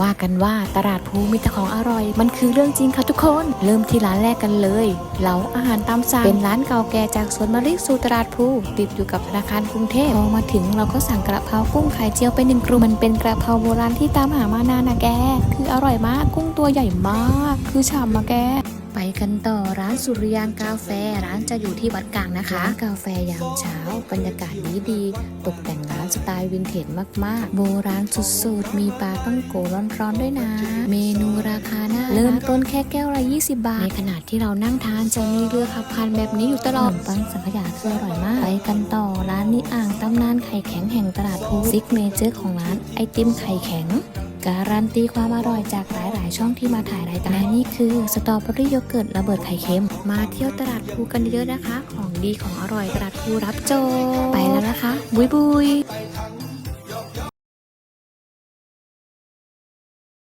ว่ากันว่าตลาดภูมีแต่ของอร่อย มันคือเรื่องจริงค่ะทุกคน เริ่มที่ร้านแรกกันเลยเหลาอาหารตามสั่งเป็นร้านเก่าแก่จากสวนมะลิสู่ตลาดภูติดอยู่กับธนาคารกรุงเทพพอมาถึงเราก็สั่งกระเพรากุ้งไข่เจียวไปหนึ่งกลุ่มมันเป็นกระเพราโบราณที่ตามหามานานนะแก คืออร่อยมากกุ้งตัวใหญ่มาก คือฉ่ำมาแก ไปกันต่อร้านสุริยางกาแฟร้านจะอยู่ที่วัดกลางนะคะร้านกาแฟยามเช้า บรรยากาศดีดีๆตกแต่งร้านสไตล์วินเทจมาก ๆ โบราณสุดๆ มีปลาต้องโกร้อน ๆ ด้วยนะ เมนูราคาน่าเริ่มต้นแค่แก้วละ 20 บาท ในขณะที่เรานั่งทานจะมีเรือขับผ่านแบบนี้อยู่ตลอดขนมปังสังขยาคืออร่อยมาก ไปกันต่อร้านนี้อ่างตำนานไข่แข็งแห่งตลาดภูซิกเมเจอร์ของร้านไอติมไข่แข็ง การันตีความอร่อยจากหลาย ๆ ช่องที่มาถ่ายรายการและนี่คือสตรอเบอรี่โยเกิร์ตระเบิดไข่เค็ม มาเที่ยวตลาดภูกันเยอะนะคะ ของดีของอร่อยตลาดภูรับโจ ไปแล้วนะคะ บุยบุย